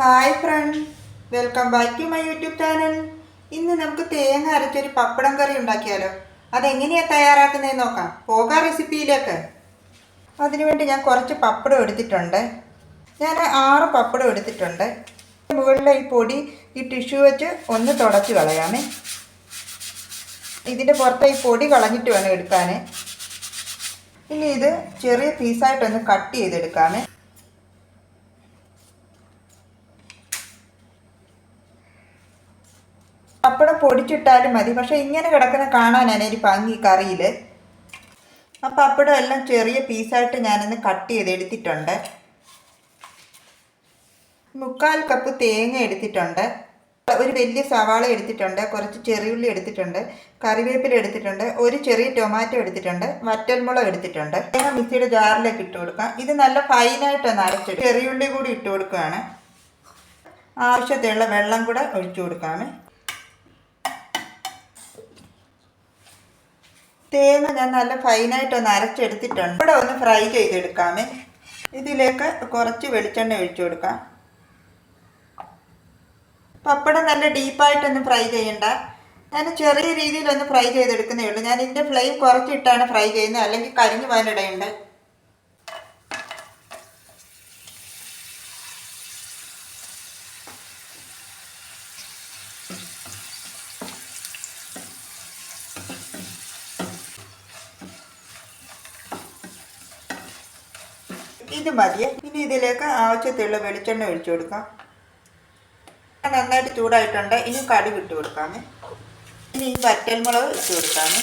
Hi friend welcome back to my YouTube channel ഇന്ന് നമുക്ക് തേങ്ങ അരച്ചൊരു പപ്പടം കറി ഉണ്ടാക്കിയാലോ? അതെങ്ങനെയാണ് തയ്യാറാക്കുന്നതെന്ന് നോക്കാം. പോകാം റെസിപ്പിയിലേക്ക് അതിനുവേണ്ടി ഞാൻ കുറച്ച് പപ്പടം എടുത്തിട്ടുണ്ട്. ഞാൻ ആറ് പപ്പടം എടുത്തിട്ടുണ്ട്. മുകളിലെ ഈ പൊടി ഈ ടിഷ്യൂ വെച്ച് ഒന്ന് തുടച്ച് കളയാമേ. ഇതിന്റെ പുറത്തെ ഈ പൊടി കളഞ്ഞിട്ട് വേണം എടുക്കാൻ ഇനി ഇത് ചെറിയ പീസായിട്ടൊന്ന് കട്ട് ചെയ്തെടുക്കാമേ. പപ്പടം പൊടിച്ചിട്ടാലും മതി. പക്ഷെ ഇങ്ങനെ കിടക്കുന്ന കാണാനാണ് ഒരു ഭംഗി കറിയിൽ ആ പപ്പടം എല്ലാം ചെറിയ പീസായിട്ട് ഞാനൊന്ന് കട്ട് ചെയ്ത് എടുത്തിട്ടുണ്ട്. മുക്കാൽ കപ്പ് തേങ്ങ എടുത്തിട്ടുണ്ട്. ഒരു വലിയ സവാള എടുത്തിട്ടുണ്ട്. കുറച്ച് ചെറിയുള്ളി എടുത്തിട്ടുണ്ട്. കറിവേപ്പില എടുത്തിട്ടുണ്ട്. ഒരു ചെറിയ ടൊമാറ്റോ എടുത്തിട്ടുണ്ട്. വറ്റൽമുളക് എടുത്തിട്ടുണ്ട്. തേങ്ങ മിക്സിയുടെ ജാറിലേക്ക് ഇട്ട് കൊടുക്കാം. ഇത് നല്ല ഫൈനായിട്ടൊന്ന് അരച്ചിട്ട് ചെറിയുള്ളി കൂടി ഇട്ട് കൊടുക്കുകയാണ്. ആവശ്യത്തിലുള്ള വെള്ളം കൂടെ ഒഴിച്ചു കൊടുക്കാമേ തേങ്ങ ഞാൻ നല്ല ഫൈനായിട്ടൊന്ന് അരച്ചെടുത്തിട്ടുണ്ട്. ഇവിടെ ഒന്ന് ഫ്രൈ ചെയ്തെടുക്കാമേ. ഇതിലേക്ക് കുറച്ച് വെളിച്ചെണ്ണ ഒഴിച്ചു കൊടുക്കാം. പപ്പടം നല്ല ഡീപ്പായിട്ടൊന്ന് ഫ്രൈ ചെയ്യണ്ട. ഞാൻ ചെറിയ രീതിയിലൊന്ന് ഫ്രൈ ചെയ്തെടുക്കുന്നേ ഉള്ളൂ. ഞാൻ ഇതിന്റെ ഫ്ലെയിം കുറച്ചിട്ടാണ് ഫ്രൈ ചെയ്യുന്നത്. അല്ലെങ്കിൽ കരിഞ്ഞു പോകാനിടയുണ്ട്. ഇത് മതിയേ ഇനി ഇതിലേക്ക് ആവശ്യത്തിലുള്ള വെളിച്ചെണ്ണ ഒഴിച്ചു കൊടുക്കാം. നന്നായിട്ട് ചൂടായിട്ടുണ്ട്. ഇനി കടി ഇട്ട് കൊടുക്കാമേ ഇനി ഈ വറ്റൽമുളക് ഇട്ട് കൊടുക്കാമേ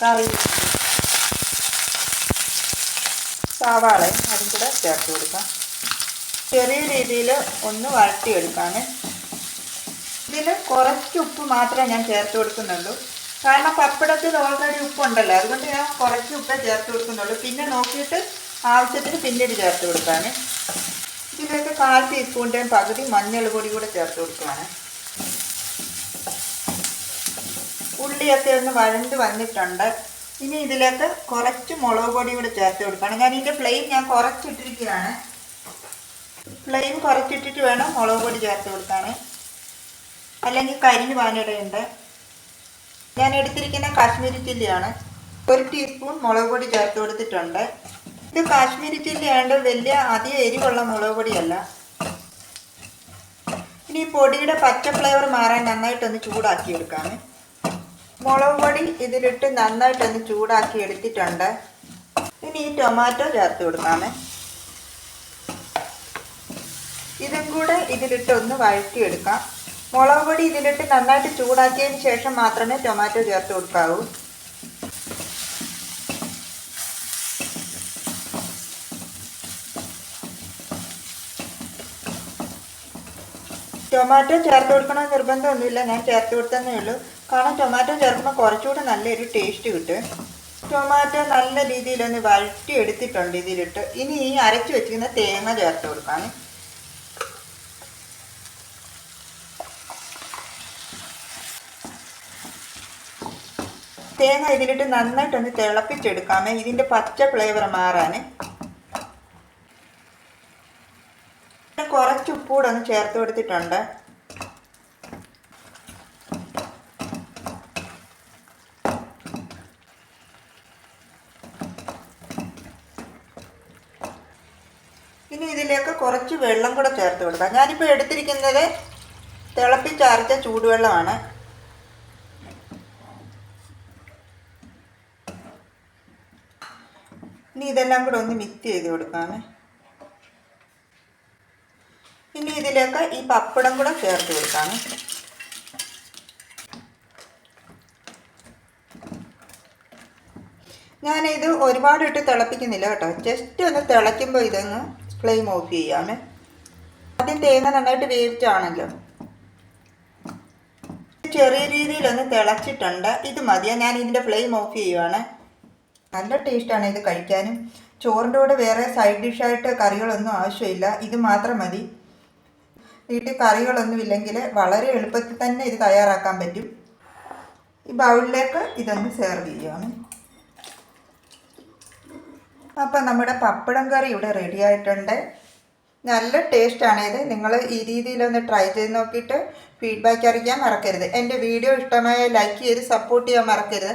കറി. സവാള അതും കൂടെ ചേർത്ത് കൊടുക്കാം. ചെറിയ രീതിയിൽ ഒന്ന് വഴറ്റിയെടുക്കാമേ ഇതിൽ കുറച്ച് ഉപ്പ് മാത്രമേ ഞാൻ ചേർത്ത് കൊടുക്കുന്നുള്ളൂ. കാരണം പപ്പടത്തിൽ ഓൾറെഡി ഉപ്പുണ്ടല്ലോ. അതുകൊണ്ട് ഞാൻ കുറച്ച് ഉപ്പ് ചേർത്ത് കൊടുക്കുന്നുള്ളൂ. പിന്നെ നോക്കിയിട്ട് ആവശ്യത്തിന് പിന്നീട് ചേർത്ത് കൊടുക്കാൻ ഇതിലേക്ക് കാൽ ടീസ്പൂണിന്റെയും പകുതി മഞ്ഞൾ പൊടി കൂടെ ചേർത്ത് കൊടുക്കുകയാണ് ഉള്ളിയൊക്കെ ഒന്ന് വഴണ്ട് വന്നിട്ടുണ്ട്. ഇനി ഇതിലേക്ക് കുറച്ച് മുളക് പൊടി കൂടെ ചേർത്ത് കൊടുക്കണം. ഞാൻ ഇതിന്റെ ഫ്ലെയിം ഞാൻ കുറച്ചിട്ടിരിക്കുകയാണ്. ഫ്ലെയിം കുറച്ചിട്ടിട്ട് വേണം മുളക് പൊടി ചേർത്ത് കൊടുക്കാൻ അല്ലെങ്കിൽ കരിഞ്ഞ് പാനിടയുണ്ട് ഞാൻ എടുത്തിരിക്കുന്ന കാശ്മീരി ചില്ലിയാണ്. ഒരു ടീസ്പൂൺ മുളക് പൊടി ചേർത്ത് കൊടുത്തിട്ടുണ്ട്. ഇത് കാശ്മീരി ചില്ലി ആണ്ട് വലിയ അധികം എരിവുള്ള മുളക് പൊടിയല്ല. ഇനി പൊടിയുടെ പച്ച ഫ്ലേവർ മാറാൻ നന്നായിട്ടൊന്ന് ചൂടാക്കി എടുക്കാമേ മുളക് പൊടി ഇതിലിട്ട് നന്നായിട്ടൊന്ന് ചൂടാക്കി എടുത്തിട്ടുണ്ട് ഇനി ഈ ടൊമാറ്റോ ചേർത്ത് കൊടുക്കാമേ. ഇതും കൂടെ ഇതിലിട്ട് ഒന്ന് വഴറ്റിയെടുക്കാം. മുളക് പൊടി ഇതിലിട്ട് നന്നായിട്ട് ചൂടാക്കിയതിന് ശേഷം മാത്രമേ ടൊമാറ്റോ ചേർത്ത് കൊടുക്കാവൂ. ടൊമാറ്റോ ചേർത്ത് കൊടുക്കണമെന്ന് നിർബന്ധമൊന്നുമില്ല. ഞാൻ ചേർത്ത് കൊടുത്തതേ ഉള്ളൂ. കാരണം ടൊമാറ്റോ ചേർക്കുമ്പോൾ കുറച്ചുകൂടെ നല്ലൊരു ടേസ്റ്റ് കിട്ടും. ടൊമാറ്റോ നല്ല രീതിയിലൊന്ന് വഴറ്റി എടുത്തിട്ടുണ്ട് ഇതിലിട്ട്. ഇനി ഈ അരച്ചു വെച്ചിരിക്കുന്ന തേങ്ങ ചേർത്ത് കൊടുക്കാം തേങ്ങ ഇതിലിട്ട് നന്നായിട്ടൊന്ന് തിളപ്പിച്ചെടുക്കാമേ. ഇതിന്റെ പച്ച ഫ്ലേവർ മാറാൻ കുറച്ച് ഉപ്പൂടെ ഒന്ന് ചേർത്ത് കൊടുത്തിട്ടുണ്ട്. ഇനി ഇതിലേക്ക് കുറച്ച് വെള്ളം കൂടെ ചേർത്ത് കൊടുക്കാം. ഞാനിപ്പോൾ എടുത്തിരിക്കുന്നത് തിളപ്പിച്ചാർത്ത ചൂടുവെള്ളമാണ്. ഇനി ഇതെല്ലാം കൂടെ ഒന്ന് മിക്സ് ചെയ്ത് കൊടുക്കാമേ. ഇനി ഇതിലേക്ക് ഈ പപ്പടം കൂടെ ചേർത്ത് കൊടുക്കാമേ. ഞാനിത് ഒരുപാട് ഇട്ട് തിളപ്പിക്കുന്നില്ല കേട്ടോ. ജസ്റ്റ് ഒന്ന് തിളയ്ക്കുമ്പോൾ ഇതൊന്ന് ഫ്ലെയിം ഓഫ് ചെയ്യാമേ. ആദ്യം തേങ്ങ നന്നായിട്ട് വേവിച്ചാണല്ലോ ചെറിയ രീതിയിലൊന്ന് തിളച്ചിട്ടുണ്ട്. ഇത് മതിയാ? ഞാൻ ഇതിന്റെ ഫ്ലെയിം ഓഫ് ചെയ്യുവാണ്. നല്ല ടേസ്റ്റാണ് ഇത് കഴിക്കാനും. ചോറിന്റെ കൂടെ വേറെ സൈഡ് ഡിഷായിട്ട് കറികളൊന്നും ആവശ്യമില്ല. ഇത് മാത്രം മതി. വീട്ടിൽ കറികളൊന്നും ഇല്ലെങ്കിൽ വളരെ എളുപ്പത്തിൽ തന്നെ ഇത് തയ്യാറാക്കാൻ പറ്റും. ഈ ബൗളിലേക്ക് ഇതൊന്ന് സെർവ് ചെയ്യുകയാണ് അപ്പം നമ്മുടെ പപ്പടം കറി ഇവിടെ റെഡി ആയിട്ടുണ്ട്. നല്ല ടേസ്റ്റാണ് ഇത്. നിങ്ങൾ ഈ രീതിയിലൊന്ന് ട്രൈ ചെയ്ത് നോക്കിയിട്ട് ഫീഡ്ബാക്ക് അറിയിക്കാൻ മറക്കരുത്. എന്റെ വീഡിയോ ഇഷ്ടമായ ലൈക്ക് ചെയ്ത് സപ്പോർട്ട് ചെയ്യാൻ മറക്കരുത്.